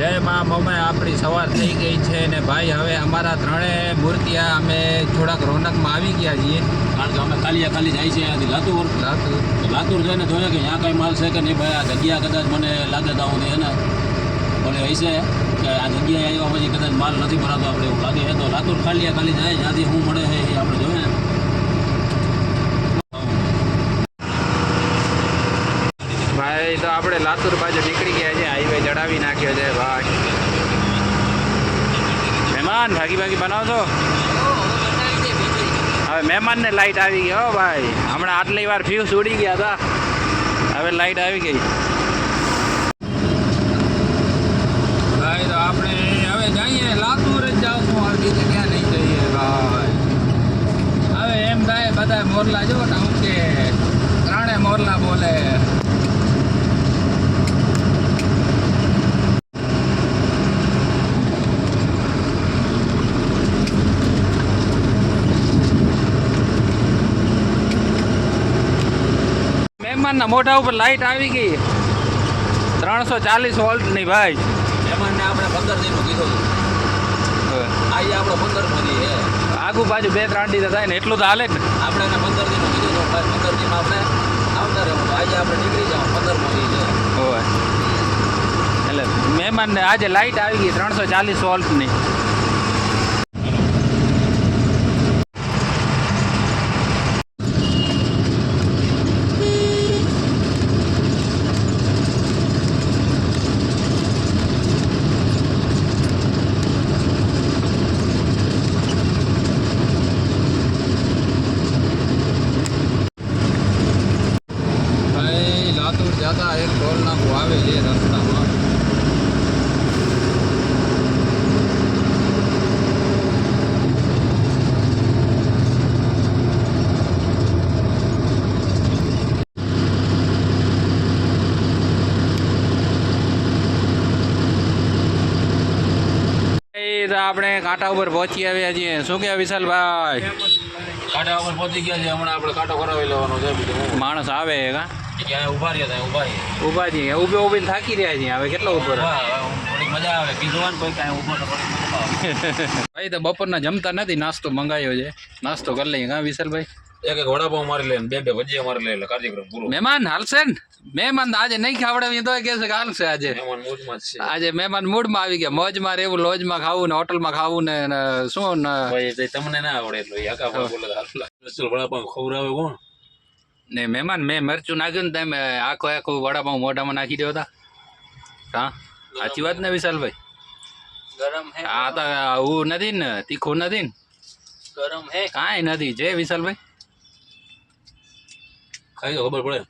જય મા મમે આપણી સવાર થઈ ગઈ છે ને ભાઈ હવે અમારા ત્રણેય મૂર્તિયા અમે થોડાક રોનકમાં આવી ગયા છીએ. કારણ કે અમે કાલિયા ખાલી જાય છે અહીંયાથી લાતુર. લાતુર. લાતુર જઈને જોઈએ કે ત્યાં કાંઈ માલ છે કે નહીં ભાઈ? આ જગ્યા કદાચ મને લાગે તો હું એને બોલે છે કે આ જગ્યાએ આવ્યા પછી કદાચ માલ નથી ભરાતો આપણે એવું લાગે છે તો લાતુર ખાલી આ ખાલી જાય જ્યાંથી હું મળે છે એ આપણે જોઈએ. ને તો આપણે લાતુર બાજુ નીકળી ગયા છે હાઈવે ચડાવી નાખ્યો છે, ભાઈ. મહેમાન, ભાગી ભાગી બનાવશો હવે મહેમાનને લાઈટ આવી ગઈ, હો ભાઈ. હમણાં આટલી વાર ફ્યુઝ ઉડી ગયા હતા. હવે લાઈટ આવી ગઈ. ભાઈ, તો આપણે હવે જઈએ. લાતુર જ હવે બીજે ક્યાં નહીં જઈએ, ભાઈ. હવે એમ થાય બધા મોરલા જો ને, હું કે ત્રણે મોરલા બોલે. મહેમાનના મોઢા ઉપર લાઇટ આવી ગઈ. ત્રણસો ચાલીસ વોલ્ટની ભાઈ. મહેમાનને આપણે પંદર દિનનું કીધું આજે આપણો પંદર છે આગુ બાજુ બે ત્રણ દિવસ થાય ને એટલું તો હાલે જ ને. આપણે એને પંદર દિનનું કીધું ભાઈ પંદર દિન આપણે આવતા રહેવું આજે આપણે નીકળી જાવ પંદર મોદી છે. હોય. એટલે મહેમાનને આજે લાઇટ આવી ગઈ ત્રણસો ચાલીસ વોલ્ટની ભાઈ લાતુર જતા એક ટોલ નાકું આવે છે રસ્તામાં. આપણે કાંટા ઉપર પહોંચી આવ્યા છીએ. શું કે વિશાલભાઈ? કાંટા ઉપર પહોંચી ગયા છે હમણાં આપણે કાંટો કરાવી લેવાનો છે. માણસ આવે કા? ઊભા રહ્યા ત્યાં ઊભા ઊભા છીએ ઊભે ઊભી થાકી રહ્યા છીએ હવે કેટલો થોડીક મજા આવે. કીધું કોઈ કાંઈ ઊભો ભાઈ તો બપોરના જમતા નથી નાસ્તો મંગાવ્યો છે. નાસ્તો કરી લઈએ. હા વિશાલભાઈ? એક એક વડાપાઉં મારી લે બે બે ભજીયા મારી લે એટલે કાર્યક્રમ પૂરો. મહેમાન હાલશે ને? મહેમાન આજે નહીં ખાવડે તો કે છે કે હાલશે આજે. મહેમાન મોજમાં છે. આજે મહેમાન મૂડમાં આવી ગયા. મોજમાં રહેવું લોજમાં ખાવું ને હોટલમાં ખાવું ને શું તમને ના આવડે એટલું. વડાપાઉં ખવડાવે કોણ? ને મહેમાન મેં મરચું નાખ્યું ને તમે આખો આખો વડાપાઉં મોઢામાં નાખી દો હતા. હા સાચી વાત ને વિશાલભાઈ? ગરમ હે. આ તો આવું નથી ને તીખું નથી ને. ગરમ હે. કાંઈ નથી. જે વિશાલભાઈ? ખાઈ તો ખબર પડે.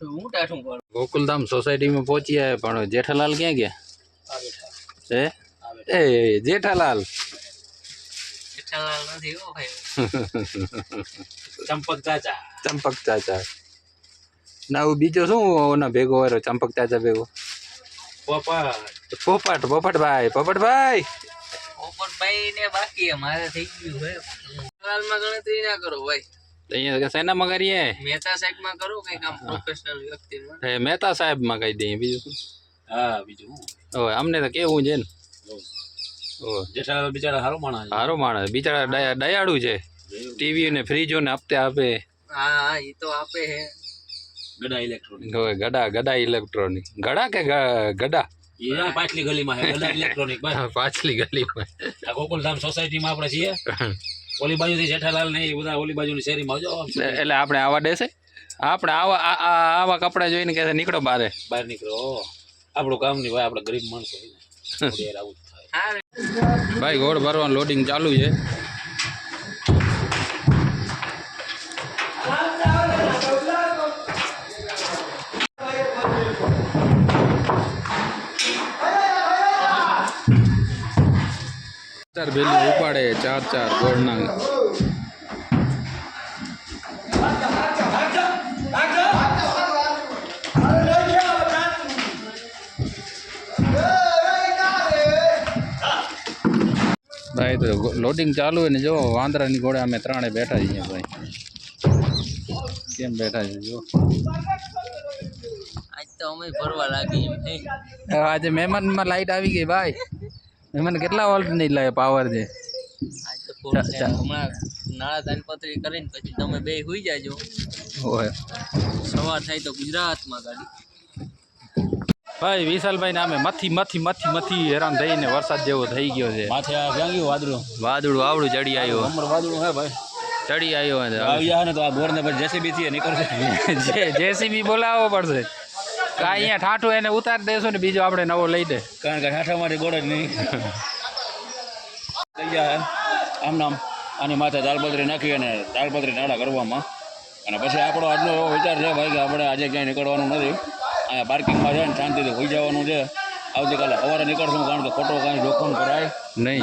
હું ગોકુલધામ સોસાયટીમાં પહોંચ્યા પણ જેઠાલાલ ક્યાં ગયા? હે? એ જેઠાલાલ. જેઠાલાલ નથી હો ભાઈ ચંપક ચાચા ચંપક ચાચા ના બીજો શું ઓના ભેગો વાળો ચંપક ચાચા ભેગો? પોપટ. પોપટ પોપટભાઈ પોપટભાઈ! પોપટભાઈ ને બાકી હે, મારે થઈ ગયું હે જેઠાલાલમાં ગણતરી ના કરો ભાઈ. અહીંયા કે શેનામાં કરીએ? મહેતા સાહેબમાં કરો કંઈક આમ પ્રોફેશનલ વ્યક્તિમાં? એ મહેતા સાહેબમાં કહી દઈએ બીજું હા બીજું હવે અમને તો કેવું છે ને? જેઠાલાલ બિચારા સારો માણસ હારો માણસ. બિચારા દયા દયાળુ છે. ટીવી ને ફ્રીજો ને આપતે આપે. હા એ તો આપે હે. ગડા ઇલેક્ટ્રોનિક હવે ગડા ગડા ઇલેક્ટ્રોનિક ગડા કે ગડા? પાછલી ગલીમાં છે ગડા ઇલેક્ટ્રોનિક પાછલી ગલીમાં. આ ગોકુલધામ સોસાયટીમાં આપણે છીએ. ઓલી બાજુથી જેઠાલાલ ને એ બધા ઓલી બાજુની શેરીમાં આવજો એટલે આપણે આવા દેશે? આપણે આવા આવા કપડા જોઈને કે નીકળો બારે. બહાર નીકળો. આપણું કામ નહીં હોય આપણે ગરીબ માણસો આવું થાય. ભાઈ ગોળ ભરવાનું લોડિંગ ચાલુ છે. ચાર ભેલી ઉપાડે ચાર ચાર ગોળના. તો લોડિંગ ચાલુ હોય ને જો વાંદરાની ઘોડે અમે ત્રણે બેઠા છીએ ભાઈ. કેમ બેઠા છે જો. આજ તો અમે ફરવા લાગી આજે મહેમાનમાં લાઈટ આવી ગઈ ભાઈ. મહેમાન કેટલા વોલ્ટની લાગે પાવર છે. હમણાં નાળા તાલપત્રી કરીને પછી તમે બે હુઈ જાજો. ઓય. સવાર થાય તો ગુજરાતમાં ગાડી. ભાઈ વિશાલભાઈ નામે મથી મથી મથી મથી હેરાન થઈને વરસાદ જેવો થઈ ગયો છે. માથે આ ક્યાં ગયું વાદળું? વાદળું આવડું ચડી આવ્યો. અમર વાદળું હે ભાઈ. ચડી આવ્યો છે. આવ્યા ને તો આ બોરને પછી જેસીબી થી નીકળશે. જેસીબી બોલાવવો પડશે. કે અહીંયા ઠાઠો એને ઉતારી દેશું ને બીજો આપણે નવો લઈ દે. કારણ કે ઠાઠા માટે ગોળ જ નહીં. આમ નામ. આની માથે દાળપત્રી નાખી અને દાળપત્રી નાડા કરવામાં અને પછી આપણો આજનો એવો વિચાર છે ભાઈ કે આપણે આજે ક્યાંય નીકળવાનું નથી. અહીંયા પાર્કિંગમાં છે ને શાંતિથી હોઈ જવાનું છે. આવતીકાલે સવારે નીકળશું કારણ કે ખોટો કાંઈ જોખમ કરાય નહીં.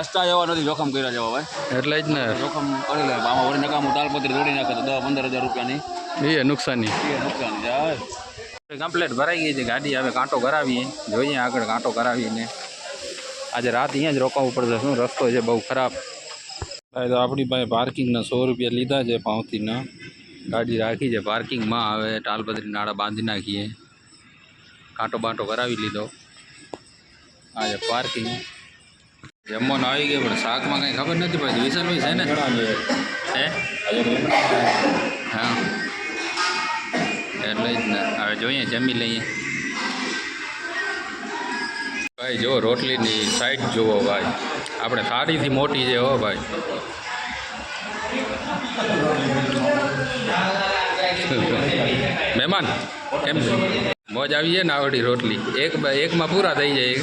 રસ્તા જવા નથી જોખમ કર્યા જેવા ભાઈ. એટલે જ ને. જોખમ કરી લે. આમાં વળી નકામું તાલપત્રી દોડી નાખે તો દસ પંદર હજાર રૂપિયાની. એ નુકસાની. એ નુકસાન જાય કમ્પ્લેટ ભરાઈ ગઈ છે ગાડી. હવે કાંટો કરાવીએ. જોઈએ આગળ કાંટો કરાવીને. આજે રાત અહીંયા જ રોકાવું પડશે. શું? રસ્તો છે બહુ ખરાબ. ભાઈ તો આપણી પાસે પાર્કિંગના સો રૂપિયા લીધા છે પાવતીના ગાડી રાખી છે. પાર્કિંગમાં હવે ટાલપત્રી નાળા બાંધી નાખીએ. કાંટો બાંટો કરાવી લીધો. આજે પાર્કિંગ. જમવાનું આવી ગયું, પણ શાકમાં કંઈ ખબર નથી પડતી વિશાલભાઈ છે ને? હે? હા. એટલે જ ને. હવે જોઈએ, જમી લઈએ. ભાઈ, જો રોટલીની સાઈડ જુઓ ભાઈ. આપણે થાળીથી મોટી છે હો ભાઈ. મહેમાન કેમ મોજ આવી છે ને આવડી રોટલી? એક એકમાં પૂરા થઈ જાય.